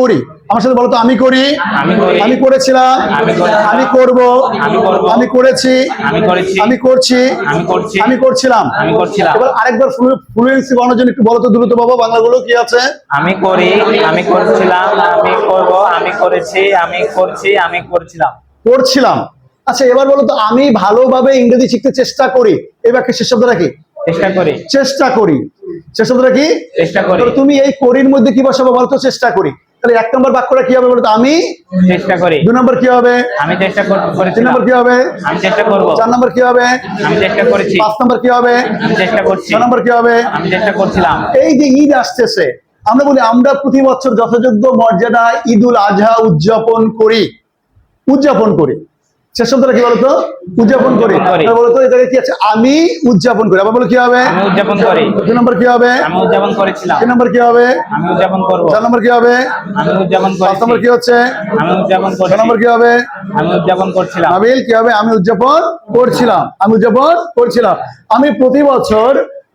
করি? আমার সাথে বলো তো আমি করি। আমি করেছিলাম। আমি করব। আমি করেছি। আমি করছি। আমি করছিলাম। এবার আরেকবার ফ্লুয়েন্সি বানানোর জন্য একটু বলো তো দ্রুত বাবা বাংলাগুলো কি আছে? আমি করি আমি করছিলাম আমি করব আমি করেছি আমি করছি আমি করছিলাম। করছিলাম। আচ্ছা এবার বলো তো আমি ভালোভাবে ইংরেজি শিখতে চেষ্টা করি। এই বাক্যের শেষ শব্দটা কি? চেষ্টা করি। চেষ্টা করি। শেষ শব্দটা কি? চেষ্টা করি। তুমি এই করির মধ্যে কি বসাবো বলতো? চেষ্টা করি। তাহলে এক নম্বর বাক্যটা কি হবে বলতো? আমি চেষ্টা করি। দুই নম্বর কি হবে? আমি চেষ্টা কর- তিন নম্বর কি হবে? আমি চেষ্টা করব। চার নম্বর কি হবে? আমি চেষ্টা করেছি। পাঁচ নম্বর কি হবে? আমি চেষ্টা করছি। ছয় নম্বর কি হবে? আমি চেষ্টা করছিলাম। এই যে ঈদ আসতেছে আমরা বলি আমরা প্রতি বছর যথাযোগ্য মর্যাদা ঈদুল আজহা উদযাপন করি। উদযাপন করি। শেষ শব্দটা কি বলতো? উদযাপন করি। বলতো এটাকে কি আছে? আমি উদযাপন করি। আবার বলো কি হবে? উদযাপন করি। দুই নম্বর কি হবে? আমি উদযাপন করেছিলাম। তিন নম্বর কি হবে? আমি উদযাপন করব। চার নম্বর কি হবে? আমি উদযাপন পাঁচ নম্বর কি হচ্ছে? আমি উদযাপন নম্বর কি হবে? আমি উদযাপন করছিলাম। কি হবে? আমি উদযাপন করছিলাম। আমি উদযাপন করছিলাম। আমি প্রতি বছর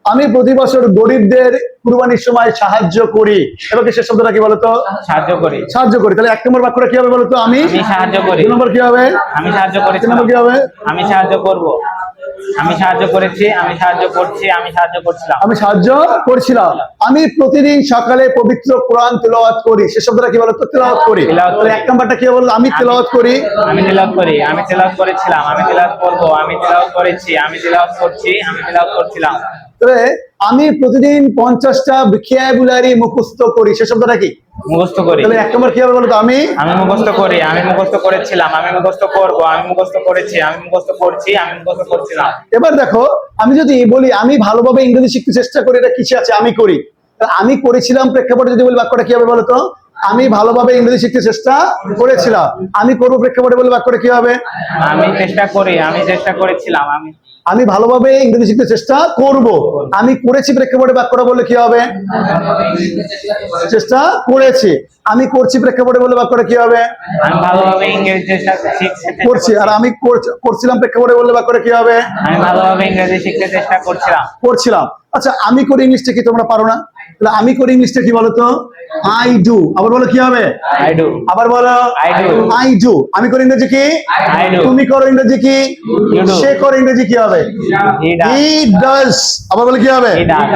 আমি প্রতি বছর গরিবদের কুরবানির সময় সাহায্য করি। কি শেষ শব্দটা কি বলতো? সাহায্য করি। সাহায্য করি। তাহলে এক নম্বর বাক্যটা কি হবে বলতো? আমি? সাহায্য করি। দুই নম্বর কি হবে? আমি সাহায্য করি তিন নম্বর কি হবে? আমি সাহায্য করব। আমি সাহায্য করেছি আমি সাহায্য করছি আমি সাহায্য করছিলাম। আমি সাহায্য করছিলাম। আমি প্রতিদিন সকালে পবিত্র কোরআন তেলাওয়াত করি। সে শব্দটা কি বলতো? তেলাওয়াত করি। তাহলে এক নম্বরটা কি বলতো? আমি তেলাওয়াত করি। আমি তেলাওয়াত করি। আমি তেলাওয়াত করেছিলাম। আমি তেলাওয়াত করব। আমি তেলাওয়াত করেছি। আমি তেলাওয়াত করছি। আমি তেলাওয়াত করছিলাম। তাহলে আমি প্রতিদিন পঞ্চাশটা ভোকাবুলারি মুখস্থ করি। সে শব্দটা কি? মুখস্থ করি। তাহলে এক নম্বর কি হবে বলতো? আমি? আমি মুখস্থ করি আমি মুখস্থ করেছিলাম আমি মুখস্থ করব আমি মুখস্থ করেছি আমি মুখস্থ করছি আমি মুখস্থ করছিলাম। এবার দেখো আমি যদি বলি আমি ভালোভাবে ইংরেজি শিখতে চেষ্টা করি এটা কিসে আছে? আমি করি। আমি করেছিলাম প্রেক্ষাপটে যদি বলি বাক্যটা কি হবে বলতো? আমি ভালোভাবে ইংরেজি শিখতে চেষ্টা করেছিলাম। আমি করব প্রেক্ষাপটে বলে বাক্যটা কি হবে আমি চেষ্টা করি আমি চেষ্টা করেছিলাম আমি আমি ভালোভাবে ইংরেজি শিখতে চেষ্টা করব। আমি করেছি প্রেক্ষাপটে বাক্যটা বললে কি হবে? চেষ্টা করেছি। আমি করছি প্রেক্ষাপটে বলে বাক্যটা কি হবে? করছি। আর আমি করছি- করছিলাম প্রেক্ষাপটে বললে বাক্যটা কি হবে? আমি ইংরেজি শিখতে চেষ্টা করছিলাম। করছিলাম। আচ্ছা আমি করি ইংলিশটা কি তোমরা পারো না? তাহলে আমি করি ইংলিশটা কি বলো তো আই ডু আবার বলো কি হবে? আই ডু আবার বলো. আই ডু আমি করি ইংরেজি কি. তুমি করো ইংরেজি কি. সে করে ইংরেজি কি হবে? হি ডাজ হি ডাজ আবার বলো কি হবে? হি ডাজ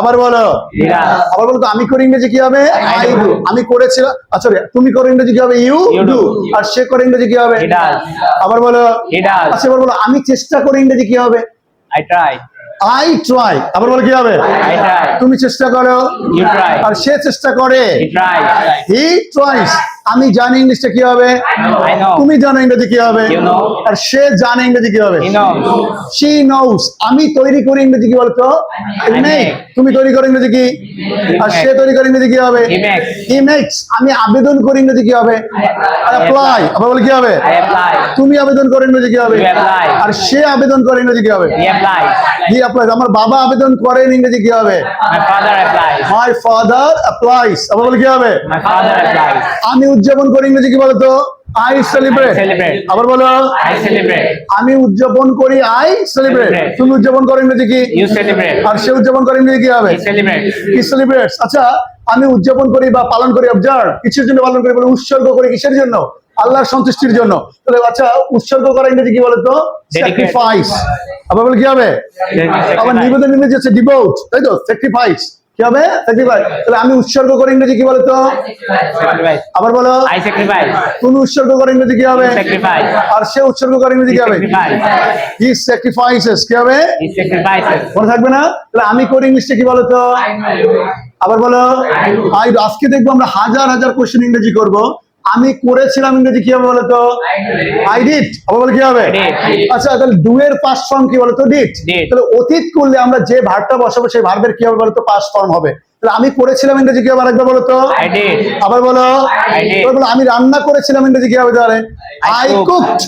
আবার বলো। হি ডাজ আবার বলো তো আমি করি ইংরেজি কি হবে? আই. ডু আমি করেছিলাম আচ্ছা তুমি করো ইংরেজি কি হবে? ইউ ডু আর সে করে ইংরেজি কি হবে? হি ডাজ আবার বলো। হি ডাজ আচ্ছা এবার বলো আমি চেষ্টা করি ইংরেজি কি হবে? আই ট্রাই আই ট্রাই আবার বলে কি হবে? তুমি চেষ্টা করো। আর সে চেষ্টা করে। হি ট্রাইস আমি জানি ইংলিশটা কি হবে তুমি জানো ইংরেজি কি হবে আর সে জানে ইংরেজি কি হবে নো নোস আমি তৈরি করি ইংরেজি কি বলতো. তুমি তৈরি করো ইংরেজি কি আর সে তৈরি করে ইংরেজি কি হবে হি মেক্স আমি আবেদন করি ইংরেজি কি হবে অ্যাপ্লাই আবার বলে কি হবে তুমি আবেদন করো ইংরেজি কি হবে আর সে আবেদন করে ইংরেজি কি হবে হি অ্যাপ্লাই আমার বাবা আবেদন করেন ইংরেজি কি হবে মাই ফাদার অ্যাপ্লাইস আবার বলে কি হবে আমি উদযাপন করি ইংরেজি কি বলতো? আই সেলিব্রেট আবার বলো। আই সেলিব্রেট আমি উদযাপন করি আই সেলিব্রেট তুমি উদযাপন করো ইংরেজি কি? আর সে উদযাপন করে ইংরেজি কি হবে? হি সেলিব্রেট আচ্ছা আমি উদযাপন করি বা পালন করি অবজার্ভ কিসের জন্য পালন করি বলে? উৎসর্গ করি কিসের জন্য? আল্লাহর সন্তুষ্টির জন্য। তাহলে আচ্ছা উৎসর্গ করা ইংরেজি কি বলতো. স্যাক্রিফাইস আবার বলে কি হবে? আবার নিবেদন ইংরেজি হচ্ছে ডিভোট তাই তো? স্যাক্রিফাইস কি হবে? স্যাক্রিফাইস তাহলে আমি উৎসর্গ করে ইংরেজি কি বলতো? আবার বলো। আই স্যাক্রিফাইস তুমি উৎসর্গ করে ইংরেজি কি হবে. আর সে উৎসর্গ করে ইংরেজি কি হবে? হি স্যাক্রিফাইসেস কি হবে? হি স্যাক্রিফাইসেস মনে থাকবে না? তাহলে আমি করি ইংলিশটা কি বলতো? আবার বলো। আই আজকে দেখব আমরা হাজার হাজার কোশ্চেন ইংরেজি করব। আমি করেছিলাম ইংরেজি কি হবে বলতো? আই ডিট আবার বলে কি হবে? আচ্ছা তাহলে ডু এর পাস্ট ফর্ম কি বলতো? ডিট তাহলে অতীত করলে আমরা যে ভার্বটা বসাবো সেই ভার্বের কি হবে বলতো? পাস্ট ফর্ম হবে। তাহলে আমি করেছিলাম ইংরেজি কি হবে আরেকবার বলতো আই ডিড আবার বলো। বলো আমি রান্না করেছিলাম ইংরেজি কি হবে তাহলে? আই কুকড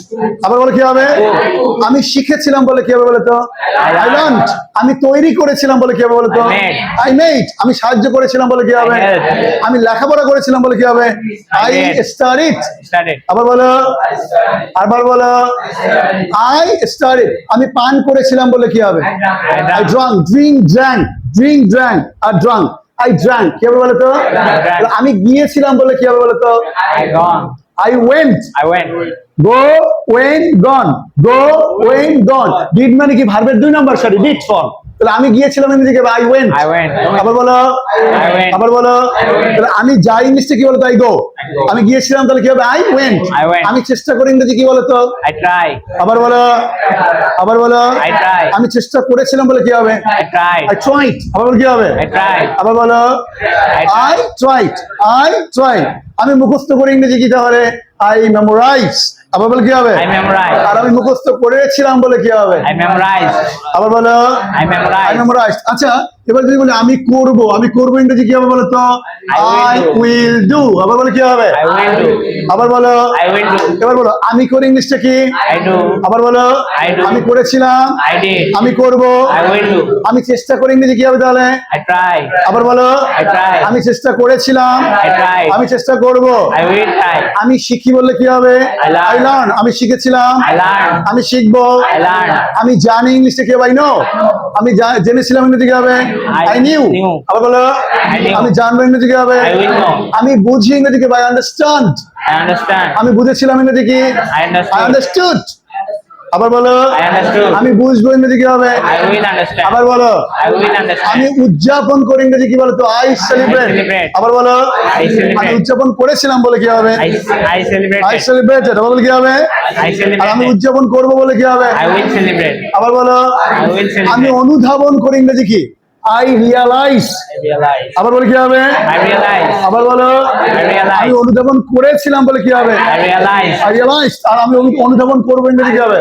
আবার বলো কি হবে? আমি শিখেছিলাম বলে কি হবে বলো তো? আই লার্নড আমি তৈরি করেছিলাম বলে কি হবে বলো তো? আই মেড আমি সাহায্য করেছিলাম বলে কি হবে? আমি লেখাপড়া করেছিলাম বলে কি হবে? আই. স্টাডিড আবার বলো। আবার বলো। আই স্টাডিড আমি পান করেছিলাম বলে কি হবে? I drunk drink drank drink drank R drank I drank কি হবে বলতো? আমি গিয়েছিলাম বলে কি হবে বলতো? I went I went go went gone go went gone did মানে কি? ভার্বের দুই নাম্বার সরি ডিড ফর্ম তাহলে আমি গিয়েছিলাম ইংরেজিকে আই ওয়েন্ট I went. আবার বলো। I went. আবার বলো। তাহলে আমি যাই ইংলিশে কি বলতো আই গো আমি গিয়েছিলাম তাহলে কি হবে? I went I went. আমি চেষ্টা করি ইংরেজি কি বলতো? I try. আবার বলো। আবার বলো। I try. আমি চেষ্টা করেছিলাম বলে কি হবে? I tried. আই ট্রাইড আবার বলো কি হবে? I tried. আবার বলো। আই. ট্রাইড আই ট্রাইড আমি মুখস্থ করি ইংরেজি কি তাহলে? আই মেমোরাইজ আবার বলে কি হবে? আই মেমোরাইজ আর আমি মুখস্থ করেছিলাম বলে কি হবে? আই মেমোরাইজ আবার বলো. আই মেমোরাইজ আচ্ছা এবার যদি বলি আমি করব আমি করব ইংরেজি কি হবে বলো তো আই উইল ডু আবার বলে কি হবে. আবার বলো. এবার বলো আমি করি ইংলিশটা কি? আবার বলো আমি করেছিলাম আমি করব. আমি চেষ্টা করি ইংরেজি কি হবে তাহলে? আবার বলো আমি চেষ্টা করেছিলাম আমি চেষ্টা করব. আমি শিখি বললে কি হবে. আই লার্ন আমি শিখেছিলাম আমি শিখব আমি জানি ইংলিশটা কি হবে নো আমি জেনেছিলাম ইংরেজি কি হবে আই নিউ আবার বলো আমি জানব ইংরেজি কি হবে আমি বুঝি ইংরেজি কি বাই আন্ডারস্ট্যান্ড I understand. আমি বুঝেছিলাম ইংরেজি কি? আই আন্ডারস্টুড আবার বলো আমি বুঝব ইংরেজি কি হবে. আবার বলো. আমি উদযাপন করি ইংরেজি কি বলতো? আই সেলিব্রেট আবার বলো আমি উদযাপন করেছিলাম বলে কি হবে আই সেলিব্রেট বলে কি হবে? আর আমি উদযাপন করব বলে কি হবে. আবার বলো. আমি অনুধাবন করি ইংরেজি কি? আই রিয়ালাইজ আবার বলে কি হবে? I realize. আবার বলো. আমি অনুধাবন করেছিলাম বলে কি হবে? I realize. আই রিয়ালাইজ আর আমি অনু- অনুধাবন করব ইংরেজি কি হবে?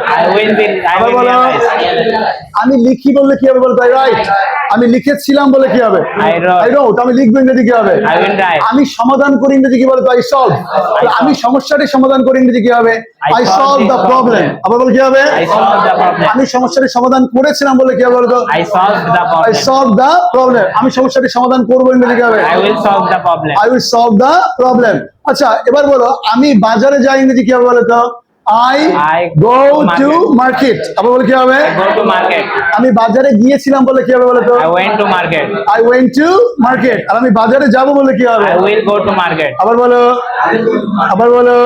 আবার বলো আমি লিখি বললে কি হবে বলো তাই রাইট আমি লিখেছিলাম বলে কি হবে? আই রোট আমি লিখব ইংরেজি কি হবে. আমি সমাধান করি ইংরেজি কি বলো আই সলভ আমি সমস্যাটি সমাধান করি ইংরেজি কি হবে? আই সলভ দ্য প্রবলেম আবার বলে কি হবে. আমি সমস্যাটি সমাধান করেছিলাম বলে কি হবে বলো I solved the I solve the problem আমি সমস্যাটি সমাধান করব ইংরেজি কি হবে. I will solve the problem আচ্ছা এবার বলো আমি বাজারে যাই ইংরেজি কি হবে বলো তো I I go go to market. Market আবার বলে কি হবে I go to market. আমি বাজারে গিয়েছিলাম বলে কি হবে বলো তো I went to market. I went to market আর আমি বাজারে যাব বলে কি হবে I will go to market. আবার বলো আবার বলো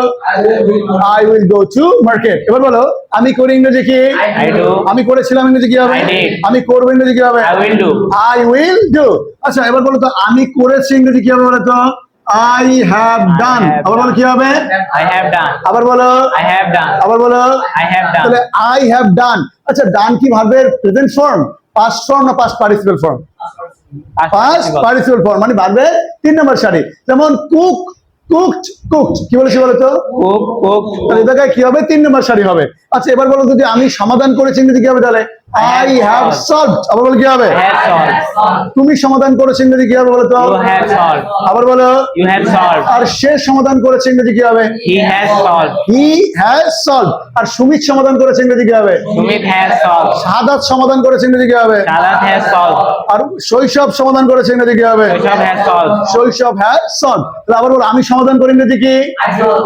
I will go to market এবার বলো আমি করি ইংরেজি কি I do. আমি করেছিলাম ইংরেজি কি হবে. আমি করব ইংরেজি কি হবে I will do. I will do আচ্ছা এবার বলো তো আমি করেছি ইংরেজি কি হবে বলো তো আই হ্যাভ ডান আবার বলো কি হবে? I have done. আবার বলো? I have done. আবার বলো? I have done. তাহলে আই হ্যাভ ডান আচ্ছা ডান কি ভার্বের প্রেজেন্ট ফর্ম পাস্ট ফর্ম না past participle form past participle form মানে ভার্বের তিন নম্বর সারি যেমন কুক কুকড কুকড কি বলেছি বলো তো? Cook, cook. তাহলে কি হবে? তিন নম্বর সারি হবে। আচ্ছা এবার বলো যদি আমি সমাধান করেছি ইংরেজি কি হবে তাহলে? আই হ্যাভ সলভড আবার বলো কি হবে I have solved. তুমি সমাধান করেছ ইংরেজি কি হবে বলো তো You have solved. আবার বলো You have solved. আর সে সমাধান করেছে ইংরেজি কি হবে He has solved. He has solve আর সুমিত সমাধান করেছে ইংরেজি কি হবে Sumit has solved. সাদাত সমাধান করেছে ইংরেজি কি হবে Shalat has solved. আর শৈশব সমাধান করেছে ইংরেজি কি হবে Keshav has solved. শৈশব হ্যাঁ সলভ তাহলে আবার বলো আমি সমাধান করি ইংরেজি কি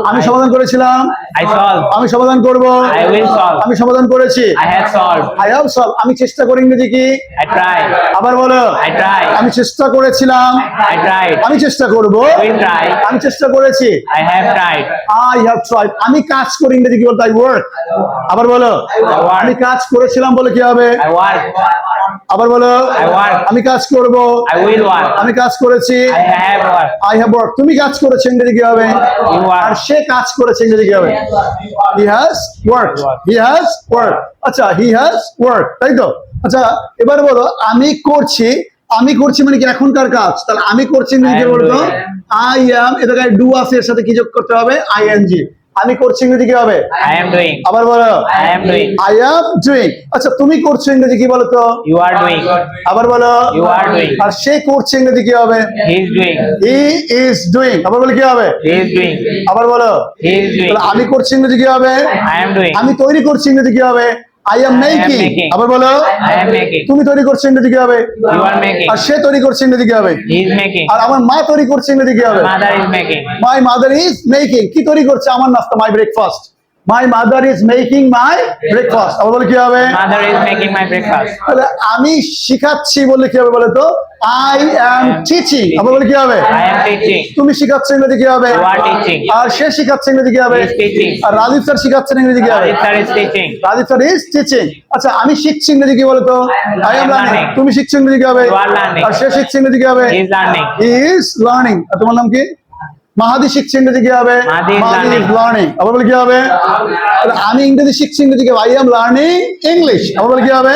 আমি সমাধান করেছিলাম I solved. আমি সমাধান করব I will solve. আমি সমাধান করেছি have solved. I have solve আমি চেষ্টা করি ইংরেজি কি. আবার বলো. আমি চেষ্টা করেছিলাম. আমি চেষ্টা করব। আমি চেষ্টা করেছি. আই হ্যাভ ট্রাইড আমি কাজ করি ইংরেজি কি বলতো? আই ওয়ার্ক আবার বলো। আমি কাজ করেছিলাম বলে কি হবে. আবার বলো। আমি কাজ করব. আমি কাজ করেছি। আই হ্যাভ ওয়ার্ক তুমি কাজ করেছ ইংরেজি কি হবে? আর সে কাজ করেছে ইংরেজি কি হবে? He has work he has work আচ্ছা হি হ্যাজ ওয়ার্ক তাই তো আচ্ছা এবার বলো আমি করছি আমি করছি মানে কি এখনকার কাজ তাহলে আমি করছি ইংরেজি কি বলতো আই এম এ জায়গায় ডু আছে এর সাথে কি যোগ করতে হবে আইএনজি আমি করছি ইংরেজি কি হবে I am doing. আবার বলো I am doing. I am doing আচ্ছা তুমি করছ ইংরেজি কি বলো তো You are doing. আবার বলো You are doing. আর সে করছে ইংরেজি কি হবে He is doing. He is doing আবার বলে কি হবে He is doing. আবার বলো He is doing. তাহলে আমি করছি ইংরেজি কি হবে I am doing. আমি তৈরি করছি ইংরেজি কি হবে I am I am making আবার বলো I am making. তুমি তৈরি করছ ইংরেজি কি হবে You are making. আর সে তৈরি করছে ইংরেজি কি হবে He is making. আর আমার মা তৈরি করছে ইংরেজি কি হবে Mother is making. My mother is making কি তৈরি করছে আমার নাস্তা my breakfast my mother is making my breakfast আবার বলে কি হবে Mother is making my breakfast. তাহলে আমি শিখাচ্ছি বললে কি হবে বলে তো আই অ্যাম টিচিং আবার বলে কি হবে I am teaching. তুমি শিখাচ্ছ ইংরেজি কি হবে You are teaching. আর সে শিখাচ্ছে ইংরেজি কি হবে He is teaching. আর রাজীব স্যার শিখাচ্ছেন ইংরেজি কি হবে. রাজীব স্যার ইজ টিচিং আচ্ছা আমি শিখছি ইংরেজি কি বলতো I am am learning learning. তুমি শিখছো ইংরেজি কি হবে You are learning. আর সে শিখছে ইংরেজি কি হবে He is learning. Is learning আর তোমার নাম কি মাহাদি শিখছে ইংরেজি কি হবে? আবার বলে কি হবে? আমি ইংরেজি শিখছি ইংরেজি কে ভাই আম লার্নিং ইংলিশ আবার বলে কি হবে?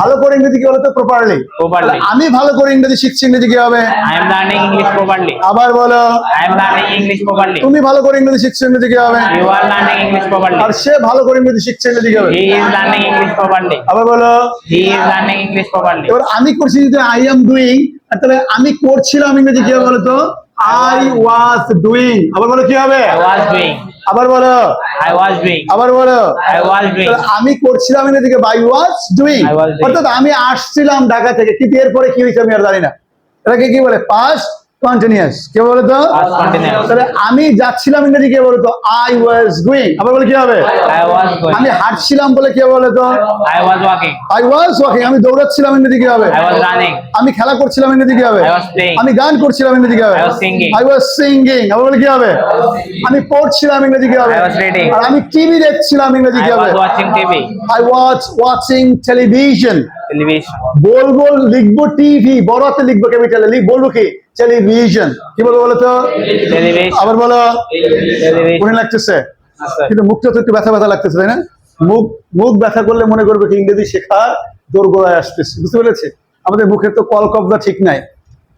ভালো করে ইংরেজি কি বলতো? প্রপারলি আমি ভালো করে ইংরেজি শিখছি ইংরেজি কি হবে? আবার বলো। তুমি ভালো করে ইংরেজি শিখছো ইংরেজি কি হবে? আর সে ভালো করে ইংরেজি শিখছে ইংরেজি কি হবে? আবার বলো। এবার আমি করছি যদি আই এম ডুইং তাহলে আমি করছিলাম ইংরেজি কি হবে বলতো? আই ওয়াজ ডুইং আবার বলো কি হবে? আই ওয়াজ ডুইং আবার বলো। আই ওয়াজ ডুইং আবার বলো। আই ওয়াজ ডুইং আমি করছিলাম এদিকে by was doing I was doing. অর্থাৎ আমি আসছিলাম ঢাকা থেকে কিন্তু এরপরে কি হয়েছে আমি আর জানি না। এটাকে কি বলে? পাস্ট কন্টিনিউয়াস কে বলে তো Past continuous. তাহলে আমি যাচ্ছিলাম ইংরেজি কে বলে তো আই ওয়াজ গোয়িং আবার বলে কি হবে আমি হাঁটছিলাম বলে কি বলে তো I was walking. I was walking আমি দৌড়াচ্ছিলাম ইংরেজি কি হবে. আমি খেলা করছিলাম ইংরেজি কি হবে. আমি গান করছিলাম ইংরেজি কি হবে. আই ওয়াজ সিঙ্গিং আবার বলে কি হবে আমি পড়ছিলাম ইংরেজি কি হবে. আর আমি টিভি দেখছিলাম ইংরেজি কি হবে. I was watching television Television. বলব লিখব টিভি বড় হাতে লিখব ক্যাপিটালে লিখ বলব কি টেলিভিশন কি বলব বলো তো? আবার বলো. কোনে লাগতেছে? আচ্ছা। কিন্তু মুখটা তো একটু ব্যথা ব্যথা লাগতেছে তাই না? মুখ মুখ ব্যথা করলে মনে করবে কি ইংরেজি শেখার দোরগোড়ায় আসতেছে। বুঝতে পেরেছে? আমাদের মুখের তো কল কবজা ঠিক নাই।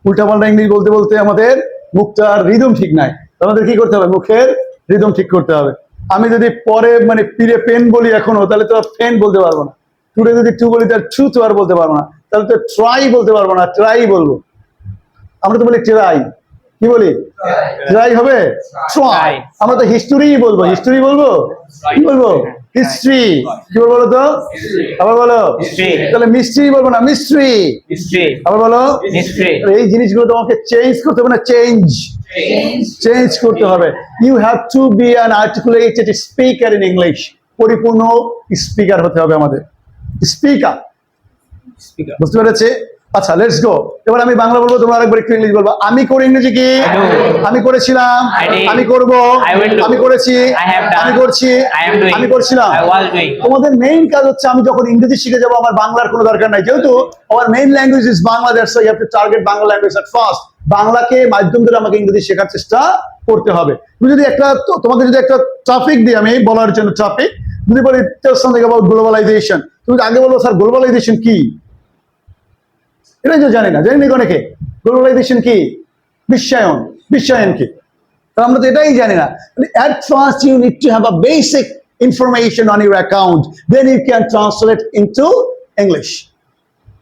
উল্টাপাল্টা ইংলিশ বলতে বলতে আমাদের মুখটার রিদম ঠিক নাই। আমাদের কি করতে হবে? মুখের রিদম ঠিক করতে হবে। আমি যদি পরে মানে পিড়ে পেন বলি এখনও তাহলে তো আর ফেন বলতে পারব না। টুডে যদি টু বলি তার ট্রু তো আর বলতে পারব না। তাহলে তো ট্রাই বলতে পারব না। ট্রাই বলব। আমরা তো বলি ট্রাই। কি বলি? ট্রাই হবে? ট্রাই। আমরা তো হিস্টোরি বলব। হিস্টোরি বলব? কি বলব? হিস্ট্রি কি বলব বলো তো? আবার বলো. তাহলে মিস্ট্রি বলব না মিস্ট্রি. আবার বলো. এই জিনিসগুলো তোমাকে চেঞ্জ করতে হবে না চেঞ্জ চেঞ্জ করতে হবে। You have to be an articulated speaker in English পরিপূর্ণ স্পিকার হতে হবে আমাদের। স্পিকার. বুঝতে পেরেছে? আচ্ছা লেটস গো এবার আমি বাংলা বলব তোমরা আরেকবার একটু ইংলিশ বলব। আমি করে ইংরেজি কি? আমি করেছিলাম। আমি করব. আমি করেছি. আমি করছি. আমি করছিলাম. তোমাদের মেইন কাজ হচ্ছে আমি যখন ইংরেজি শিখে যাব আমার বাংলার কোনো দরকার নাই। যেহেতু আমার main language is Bangla that's you have to target Bangla language at first বাংলাকে মাধ্যম ধরে আমাকে ইংরেজি শেখার চেষ্টা করতে হবে। তুমি যদি একটা তো- তোমাকে যদি একটা টপিক দিই আমি বলার জন্য টপিক যদি বলি সামথিং অ্যাবাউট গ্লোবালাইজেশন তুমি আগে বলব স্যার গ্লোবালাইজেশন কি? এটাই তো জানি না জানি না অনেকে গ্লোবালাইজেশন কি? বিশ্বায়ন বিশ্বায়ন কি? আমরা তো এটাই জানি না। At first you need to have a basic information on your account then you can translate into English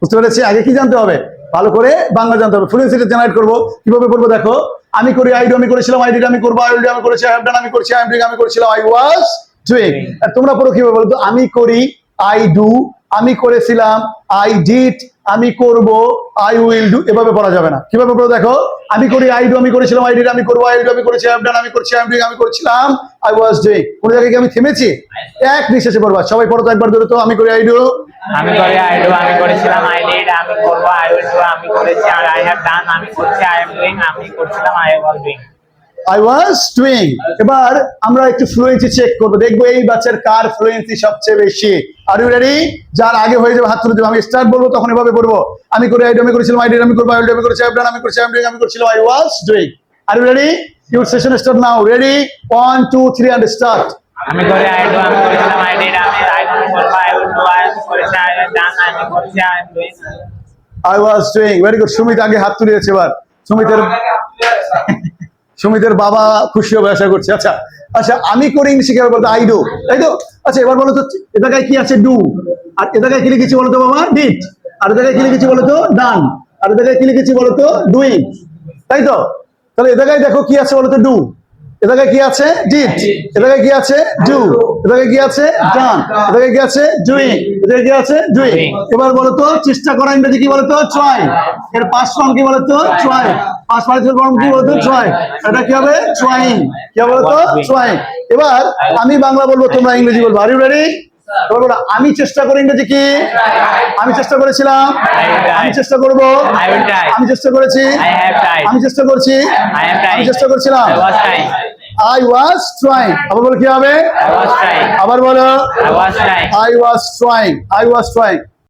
বুঝতে পেরেছি? আগে কি জানতে হবে? ভালো করে বাংলা জানতে হবে। ফ্লুয়েন্সিটা জেনারেট করব। কীভাবে করব দেখো? আমি করি আইডি আমি করেছিলাম আইডি আমি করব আইডি আমি করেছি আই আমি করেছি আই আমি করেছিলাম আই ওয়াজ ডুইং আর তোমরা পড়ো কীভাবে বলো তো? আমি করি আই ডু আমি করেছিলাম আই ডিড আমি করব আই উইল ডু এভাবে পড়া যাবে না। কীভাবে পড়ো দেখো? আমি করি আই ডু আমি করেছিলাম আই ডিড আমি করব আই ডু আমি করেছি আই ডান আমি করেছি আই ডুইং আমি করছিলাম আই ওয়াজ ডুইং কোন জায়গায় কি আমি থেমেছি? এক নিঃশ্বাসে পড়বা সবাই পড়ো তো একবার ধরে তো, আমি করি আই ডু আমি করি আই ডু আমি করেছিলাম আই ডিড আমি করব আই উইল ডু আমি করেছি, আর আই হ্যাভ ডান আমি করছি আই এম ডুইং আমি করছিলাম I was doing I was doing এবার আমরা একটু ফ্লুয়েন্সি চেক করব। দেখব এই বাচ্চার কার ফ্লুয়েন্সি সবচেয়ে বেশি। আর ইউ রেডি যার আগে হয়ে যাবে হাত তুলে দেবো। আমি স্টার্ট বলব তখন এভাবে করব। আমি করে আইডি আমি করেছিলাম আইডি আমি করব আইডি আমি করেছি আই আমি করেছি আই আমি করেছিলাম I was doing are you ready your session start now ready one two three and start আমি করি আই আমি করেছিলাম আই ডিড আমি আই ডু করব আই উইল ডু আই করেছি আই ডান আমি করছি I am doing I was doing very good Sumit আগে হাত তুলিয়েছে এবার। সুমিতের সুমিতের বাবা খুশি হবে আশা করছি। আচ্ছা আচ্ছা আমি করে ইংলিশ শিখে বলতো? আই ডু তাই তো? আচ্ছা এবার বলো তো, এ জায়গায় কি আছে ডু আর এ জায়গায় কি লিখেছি বলতো বাবা? ডিট আর এ জায়গায় কি লিখেছি বলতো ডান আর এ জায়গায় কি লিখেছি বলতো ডুইং তাই তো? তাহলে এ জায়গায় দেখো কি আছে বলতো ডু এটাকে কি আছে? ডিড এটাকে কি আছে? ডু এটাকে কি আছে? ডান এটাকে কি আছে? ডুইং এটাকে কি আছে? ডুইং এবার বলো তো চেষ্টা করা ইংরেজি কি বলো তো ট্রাই এর পাঁচ ফর্ম কি বলো তো ট্রাই পাঁচ পাঁচ ফর্ম কি বলো তো ট্রাই এটা কি হবে? ট্রাইং কি বলতো? বলো তো ট্রাইং এবার আমি বাংলা বলব তোমরা ইংরেজি বলব। আর ইউ রেডি আমি চেষ্টা করি ইংরেজি কি? আমি চেষ্টা করেছিলাম। আমি চেষ্টা করব। I আমি চেষ্টা করেছি। I. আমি চেষ্টা করছি। আমি চেষ্টা করছিলাম। I was trying. I was trying আবার বলো কি হবে? I was trying. আবার বলো। I was trying. I was trying I was trying